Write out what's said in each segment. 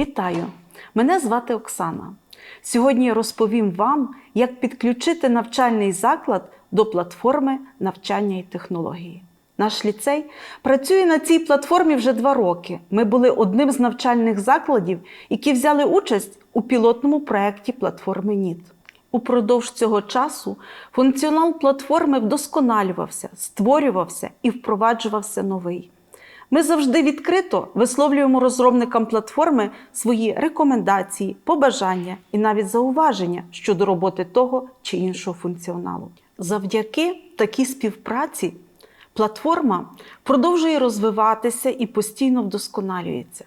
Вітаю! Мене звати Оксана. Сьогодні я розповім вам, як підключити навчальний заклад до платформи навчання і технології. Наш ліцей працює на цій платформі вже два роки. Ми були одним з навчальних закладів, які взяли участь у пілотному проєкті платформи НІТ. Упродовж цього часу функціонал платформи вдосконалювався, створювався і впроваджувався новий. Ми завжди відкрито висловлюємо розробникам платформи свої рекомендації, побажання і навіть зауваження щодо роботи того чи іншого функціоналу. Завдяки такій співпраці платформа продовжує розвиватися і постійно вдосконалюється.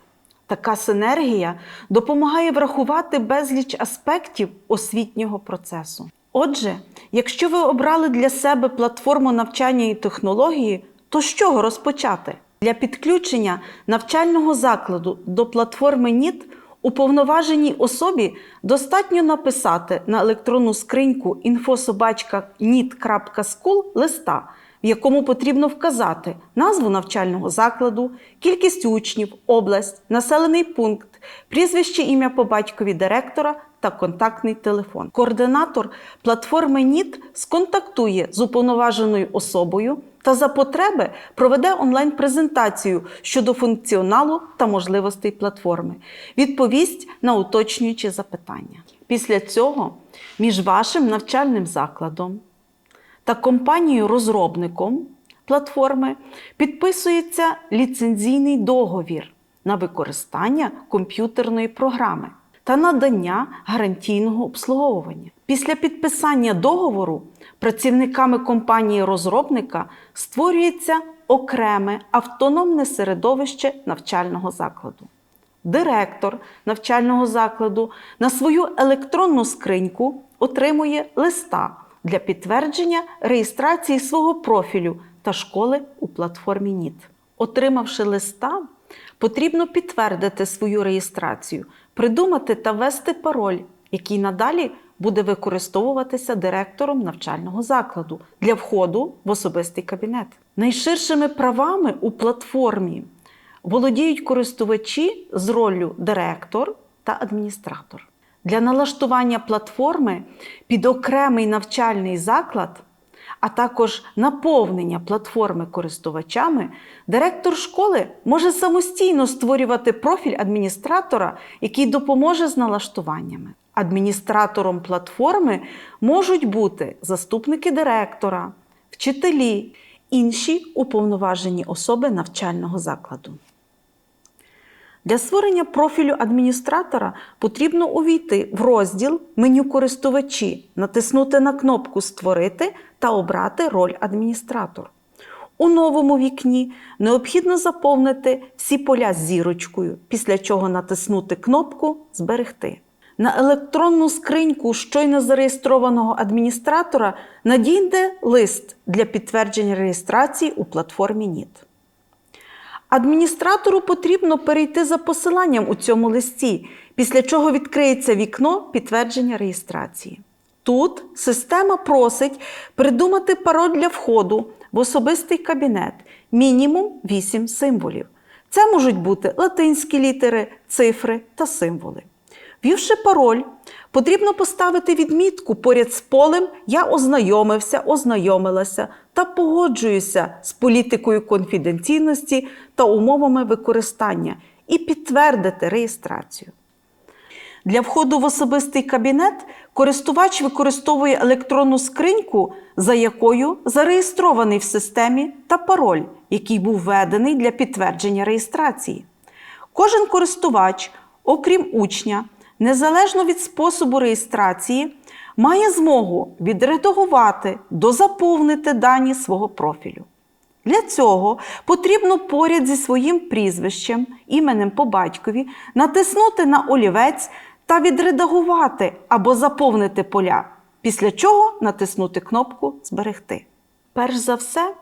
Така синергія допомагає врахувати безліч аспектів освітнього процесу. Отже, якщо ви обрали для себе платформу навчання і технології, то з чого розпочати? Для підключення навчального закладу до платформи НІТ уповноваженій особі достатньо написати на електронну скриньку infosobachka.nit.school листа, в якому потрібно вказати назву навчального закладу, кількість учнів, область, населений пункт, прізвище ім'я по батькові директора та контактний телефон. Координатор платформи НІТ сконтактує з уповноваженою особою та за потреби проведе онлайн-презентацію щодо функціоналу та можливостей платформи, відповість на уточнюючі запитання. Після цього між вашим навчальним закладом та компанією-розробником платформи підписується ліцензійний договір на використання комп'ютерної програми та надання гарантійного обслуговування. Після підписання договору працівниками компанії-розробника створюється окреме автономне середовище навчального закладу. Директор навчального закладу на свою електронну скриньку отримує листа для підтвердження реєстрації свого профілю та школи у платформі НІТ. Отримавши листа, потрібно підтвердити свою реєстрацію, придумати та ввести пароль, який надалі буде використовуватися директором навчального закладу для входу в особистий кабінет. Найширшими правами у платформі володіють користувачі з роллю директор та адміністратор. Для налаштування платформи під окремий навчальний заклад, а також наповнення платформи користувачами, директор школи може самостійно створювати профіль адміністратора, який допоможе з налаштуваннями. Адміністратором платформи можуть бути заступники директора, вчителі, інші уповноважені особи навчального закладу. Для створення профілю адміністратора потрібно увійти в розділ меню користувачі, натиснути на кнопку Створити та обрати роль адміністратор. У новому вікні необхідно заповнити всі поля з зірочкою, після чого натиснути кнопку Зберегти. На електронну скриньку щойно зареєстрованого адміністратора надійде лист для підтвердження реєстрації у платформі НІТ. Адміністратору потрібно перейти за посиланням у цьому листі, після чого відкриється вікно підтвердження реєстрації. Тут система просить придумати пароль для входу в особистий кабінет мінімум 8 символів. Це можуть бути латинські літери, цифри та символи. Ввівши пароль, потрібно поставити відмітку поряд з полем Я ознайомився, ознайомилася та погоджуюся з політикою конфіденційності та умовами використання і підтвердити реєстрацію. Для входу в особистий кабінет користувач використовує електронну скриньку, за якою зареєстрований в системі та пароль, який був введений для підтвердження реєстрації. Кожен користувач, окрім учня, незалежно від способу реєстрації, має змогу відредагувати, дозаповнити дані свого профілю. Для цього потрібно поряд зі своїм прізвищем, іменем по батькові, натиснути на олівець та відредагувати або заповнити поля, після чого натиснути кнопку Зберегти. Перш за все,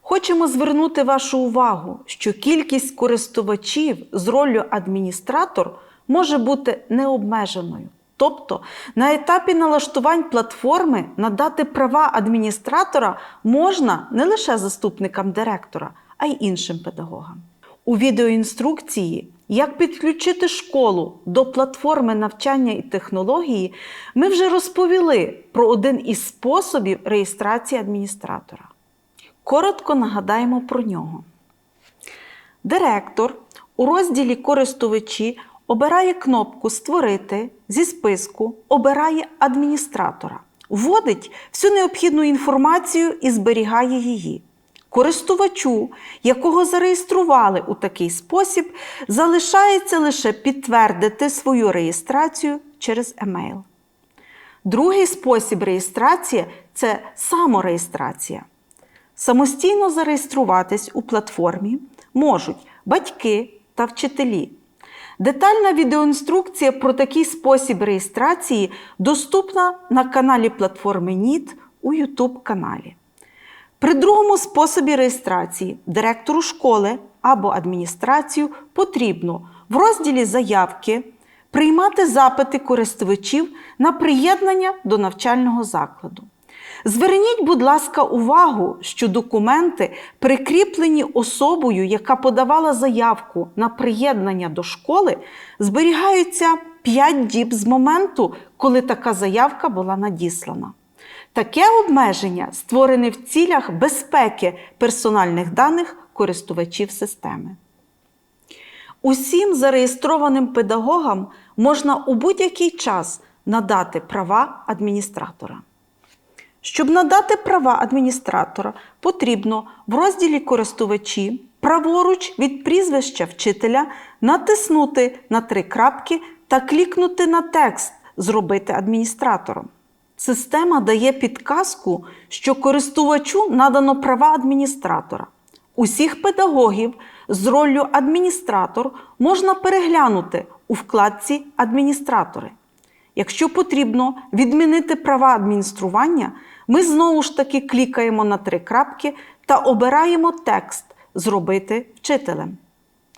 хочемо звернути вашу увагу, що кількість користувачів з роллю адміністратор може бути необмеженою. Тобто на етапі налаштувань платформи надати права адміністратора можна не лише заступникам директора, а й іншим педагогам. У відеоінструкції як підключити школу до платформи навчання і технології, ми вже розповіли про один із способів реєстрації адміністратора. Коротко нагадаємо про нього. Директор у розділі Користувачі обирає кнопку Створити зі списку, обирає адміністратора, вводить всю необхідну інформацію і зберігає її. Користувачу, якого зареєстрували у такий спосіб, залишається лише підтвердити свою реєстрацію через емейл. Другий спосіб реєстрації це самореєстрація. Самостійно зареєструватись у платформі можуть батьки та вчителі. Детальна відеоінструкція про такий спосіб реєстрації доступна на каналі платформи НІТ у YouTube каналі. При другому способі реєстрації директору школи або адміністрацію потрібно в розділі Заявки приймати запити користувачів на приєднання до навчального закладу. Зверніть, будь ласка, увагу, що документи, прикріплені особою, яка подавала заявку на приєднання до школи, зберігаються 5 діб з моменту, коли така заявка була надіслана. Таке обмеження створене в цілях безпеки персональних даних користувачів системи. Усім зареєстрованим педагогам можна у будь-який час надати права адміністратора. Щоб надати права адміністратора, потрібно в розділі Користувачі праворуч від прізвища вчителя натиснути на три крапки та клікнути на текст Зробити адміністратором. Система дає підказку, що користувачу надано права адміністратора. Усіх педагогів з роллю адміністратор можна переглянути у вкладці Адміністратори. Якщо потрібно відмінити права адміністрування, ми знову ж таки клікаємо на три крапки та обираємо текст Зробити вчителем.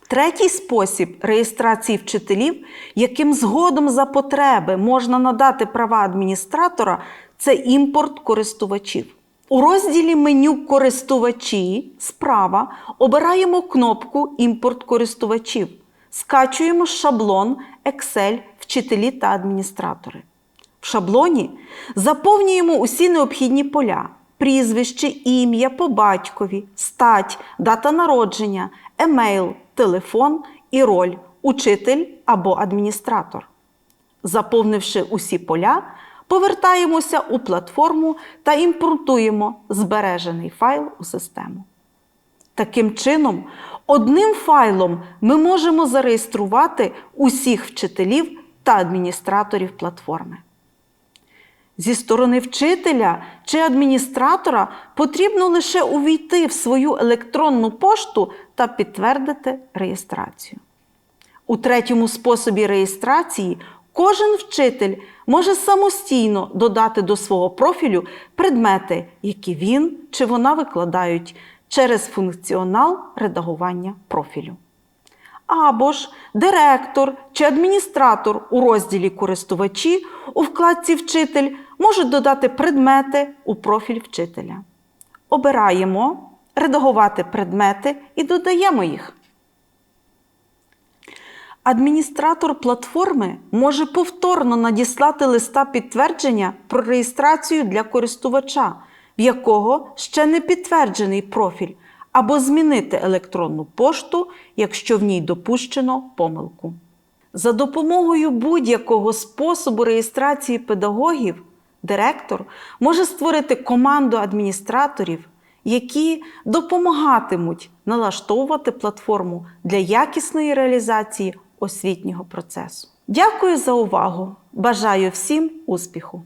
Третій спосіб реєстрації вчителів, яким згодом за потреби можна надати права адміністратора, це імпорт користувачів. У розділі меню Користувачі справа обираємо кнопку Імпорт користувачів. Скачуємо шаблон Excel вчителі та адміністратори. В шаблоні заповнюємо усі необхідні поля: прізвище, ім'я по батькові, стать, дата народження, емейл, телефон і роль учитель або адміністратор. Заповнивши усі поля, повертаємося у платформу та імпортуємо збережений файл у систему. Таким чином, одним файлом ми можемо зареєструвати усіх вчителів та адміністраторів платформи. Зі сторони вчителя чи адміністратора потрібно лише увійти в свою електронну пошту та підтвердити реєстрацію. У третьому способі реєстрації кожен вчитель може самостійно додати до свого профілю предмети, які він чи вона викладають через функціонал редагування профілю. Або ж директор чи адміністратор у розділі Користувачі у вкладці Вчитель можуть додати предмети у профіль вчителя. Обираємо Редагувати предмети і додаємо їх. Адміністратор платформи може повторно надіслати листа підтвердження про реєстрацію для користувача, в якого ще не підтверджений профіль, або змінити електронну пошту, якщо в ній допущено помилку. За допомогою будь-якого способу реєстрації педагогів директор може створити команду адміністраторів, які допомагатимуть налаштовувати платформу для якісної реалізації освітнього процесу. Дякую за увагу! Бажаю всім успіху!